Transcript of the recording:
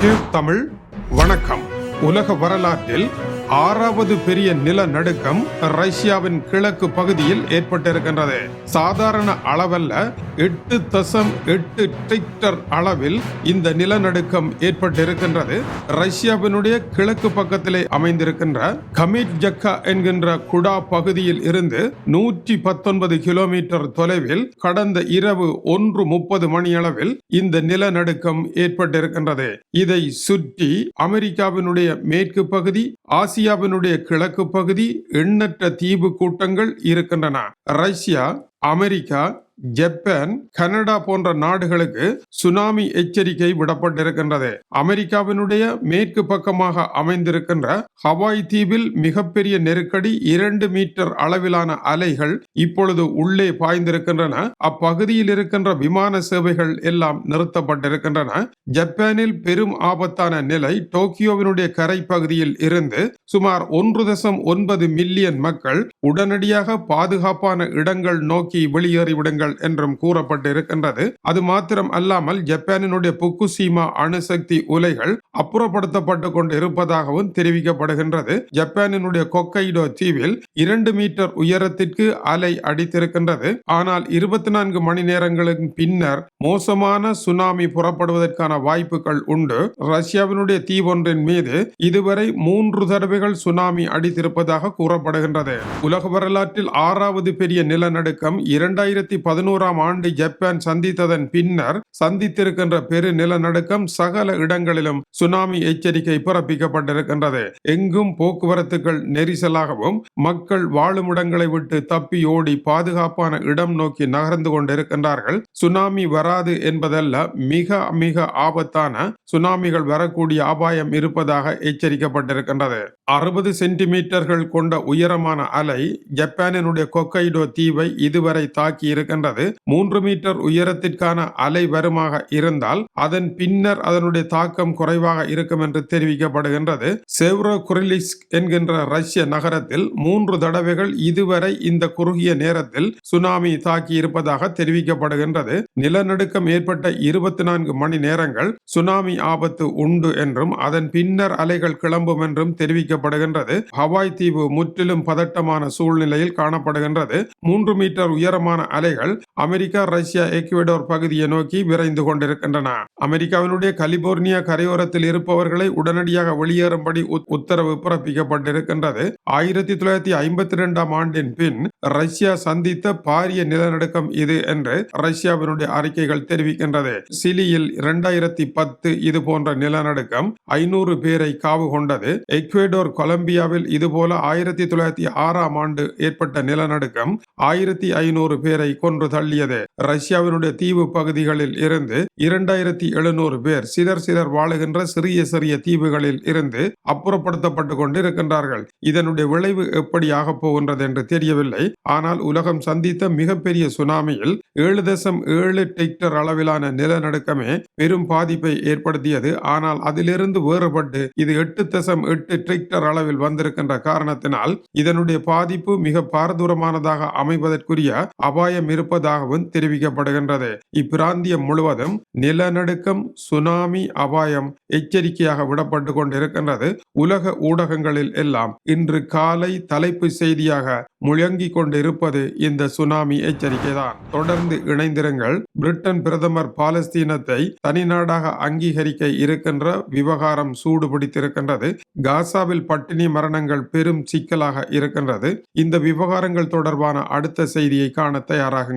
Tube Tamil வணக்கம். உலக வரலாற்றில் ஆறாவது பெரிய நிலநடுக்கம் ரஷ்யாவின் கிழக்கு பகுதியில் ஏற்பட்டிருக்கின்றது. சாதாரண அளவல்ல எட்டு தசம் எட்டு டிக்டர் அளவில் இந்த நிலநடுக்கம் ஏற்பட்டிருக்கின்றது. ரஷ்யாவினுடைய கிழக்கு பக்கத்திலே அமைந்திருக்கின்ற கமிட் ஜக்கா என்கின்ற குடா பகுதியில் இருந்து நூற்றி பத்தொன்பது கிலோமீட்டர் தொலைவில் கடந்த இரவு ஒன்று முப்பது மணியளவில் இந்த நிலநடுக்கம் ஏற்பட்டிருக்கின்றது. இதை சுற்றி அமெரிக்காவினுடைய மேற்கு பகுதி ஆசியாவினுடைய கிழக்கு பகுதி எண்ணற்ற தீவு கூட்டங்கள் இருக்கின்றன. ரஷ்யா அமெரிக்கா ஜப்பான் கனடா போன்ற நாடுகளுக்கு சுனாமி எச்சரிக்கை விடப்பட்டிருக்கின்றது. அமெரிக்காவினுடைய மேற்கு பக்கமாக அமைந்திருக்கின்ற ஹவாய் தீவில் மிகப்பெரிய நெருக்கடி இரண்டு மீட்டர் அளவிலான அலைகள் இப்பொழுது உள்ளே பாய்ந்திருக்கின்றன. அப்பகுதியில் இருக்கின்ற விமான சேவைகள் எல்லாம் நிறுத்தப்பட்டிருக்கின்றன. ஜப்பானில் பெரும் ஆபத்தான நிலை டோக்கியோவினுடைய கரை பகுதியில் இருந்து சுமார் ஒன்று தசம் ஒன்பது மில்லியன் மக்கள் உடனடியாக பாதுகாப்பான இடங்கள் நோக்கி வெளியேறிவிடுங்கள் என்றும் கூறப்பட்டிருக்கின்றது. அது மாத்திரம் அல்லாமல் ஜப்பானினுடைய புக்குசீமா அணுசக்தி உலைகள் அப்புறப்படுத்தப்பட்டு கொண்டு இருப்பதாகவும் தெரிவிக்கப்படுகின்றது. ஜப்பானினுடைய கொக்கைடோ தீவில் இரண்டு மீட்டர் உயரத்திற்கு அலை அடித்திருக்கின்றது. ஆனால் இருபத்தி நான்கு மணி நேரங்களுக்கு பின்னர் மோசமான சுனாமி புறப்படுவதற்கான வாய்ப்புகள் உண்டு. ரஷ்யாவினுடைய தீவொன்றின் மீது இதுவரை மூன்று தடவைகள் சுனாமி அடித்திருப்பதாக கூறப்படுகின்றது. உலக வரலாற்றில் ஆறாவது பெரிய நிலநடுக்கம் இரண்டாயிரத்தி பதினோராம் ஆண்டு ஜப்பான் சந்தித்ததன் பின்னர் சந்தித்திருக்கின்ற பெரு நிலநடுக்கம் சகல இடங்களிலும் சுனாமி எச்சரிக்கை பிறப்பிக்கப்பட்டிருக்கின்றது. எங்கும் போக்குவரத்துகள் நெரிசலாகவும் மக்கள் வாழும் இடங்களை விட்டு தப்பி ஓடி பாதுகாப்பான இடம் நோக்கி நகர்ந்து கொண்டிருக்கின்றார்கள். சுனாமி வராது என்பதல்ல மிக மிக ஆபத்தான சுனாமிகள் வரக்கூடிய அபாயம் இருப்பதாக எச்சரிக்கப்பட்டிருக்கின்றது. அறுபது சென்டிமீட்டர்கள் கொண்ட உயரமான அலை ஜப்பானினுடைய கொக்கைடோ தீவை இதுவரை தாக்கி இருக்கின்றது மூன்று மீட்டர் உயரத்திற்கான அலை வருமாக இருந்தால் அதன் பின்னர் அதனுடைய தாக்கம் குறைவாக இருக்கும் என்று தெரிவிக்கப்படுகின்றது. செவ்ரோ குரிலிஸ்க் என்கின்ற ரஷ்ய நகரத்தில் மூன்று தடவைகள் இதுவரை இந்த குறுகிய நேரத்தில் சுனாமி தாக்கி இருப்பதாக தெரிவிக்கப்படுகின்றது. நிலநடுக்கம் ஏற்பட்ட இருபத்தி நான்கு மணி நேரங்கள் சுனாமி ஆபத்து உண்டு என்றும் அதன் பின்னர் அலைகள் கிளம்பும் என்றும் தெரிவிக்கப்படுகின்றது. ஹவாய் தீவு முற்றிலும் பதட்டமான சூழ்நிலையில் காணப்படுகின்றது. மூன்று மீட்டர் உயரமான அலைகள் அமெரிக்கா ரஷ்யா எக்வடோர் பகுதியை நோக்கி விரைந்து கொண்டிருக்கின்றன. அமெரிக்காவினுடைய கலிபோர்னியா கரையோரத்தில் இருப்பவர்களை உடனடியாக வெளியேறும்படி உத்தரவு பிறப்பிக்கப்பட்டிருக்கின்றது. ஆயிரத்தி தொள்ளாயிரத்தி ஐம்பத்தி இரண்டாம் ஆண்டின் பின் ரஷ்யா சந்தித்த பாரிய நிலநடுக்கம் இது என்று ரஷ்யாவினுடைய அறிக்கைகள் தெரிவிக்கின்றது. சிலியில் இரண்டாயிரத்தி பத்து இது போன்ற நிலநடுக்கம் ஐநூறு பேரை காவு கொண்டது. எக்வேடோர் கொலம்பியாவில் இதுபோல ஆயிரத்தி தொள்ளாயிரத்தி ஆறாம் ஆண்டு ஏற்பட்ட நிலநடுக்கம் ஆயிரத்தி ஐநூறு பேரை கொன்று தள்ளியது. ரஷ்யாவினுடைய தீவு பகுதிகளில் இருந்து இரண்டாயிரத்தி எழுநூறு பேர் சிலர் சிலர் வாழுகின்ற சிறிய சிறிய தீவுகளில் இருந்து அப்புறப்படுத்தப்பட்டு கொண்டிருக்கின்றார்கள். இதனுடைய விளைவு எப்படி ஆகப் போகின்றது என்று தெரியவில்லை. ஆனால் உலகம் சந்தித்த மிகப்பெரிய சுனாமியில் ஏழு தசம் ஏழு டிக்டர் அளவிலான நிலநடுக்கமே பெரும் பாதிப்பை ஏற்படுத்தியது. ஆனால் அதிலிருந்து வேறுபட்டு இது எட்டு தசம் எட்டு டிக்டர் அளவில் வந்திருக்கின்ற காரணத்தினால் இதனுடைய பாதிப்பு மிக பாரதூரமானதாக அமைவதற்குரிய அபாயம் இருப்ப இருப்பதாகவும் தெரிவிக்கப்படுகின்றது. இப்பிராந்தியம் முழுவதும் நிலநடுக்கம் சுனாமி அபாயம் எச்சரிக்கையாக விடப்பட்டு கொண்டிருக்கின்றது. உலக ஊடகங்களில் எல்லாம் இன்று காலை தலைப்பு செய்தியாக முழங்கிக் கொண்டிருப்பது இந்த சுனாமி எச்சரிக்கை தான் தொடர்ந்து இணைந்திருங்கள். பிரிட்டன் பிரதமர் பாலஸ்தீனத்தை தனிநாடாக அங்கீகரிக்க இருக்கின்ற விவகாரம் சூடுபிடித்திருக்கின்றது. காசாவில் பட்டினி மரணங்கள் பெரும் சிக்கலாக இருக்கின்றது. இந்த விவகாரங்கள் தொடர்பான அடுத்த செய்தியை காண தயாராகுங்கள்.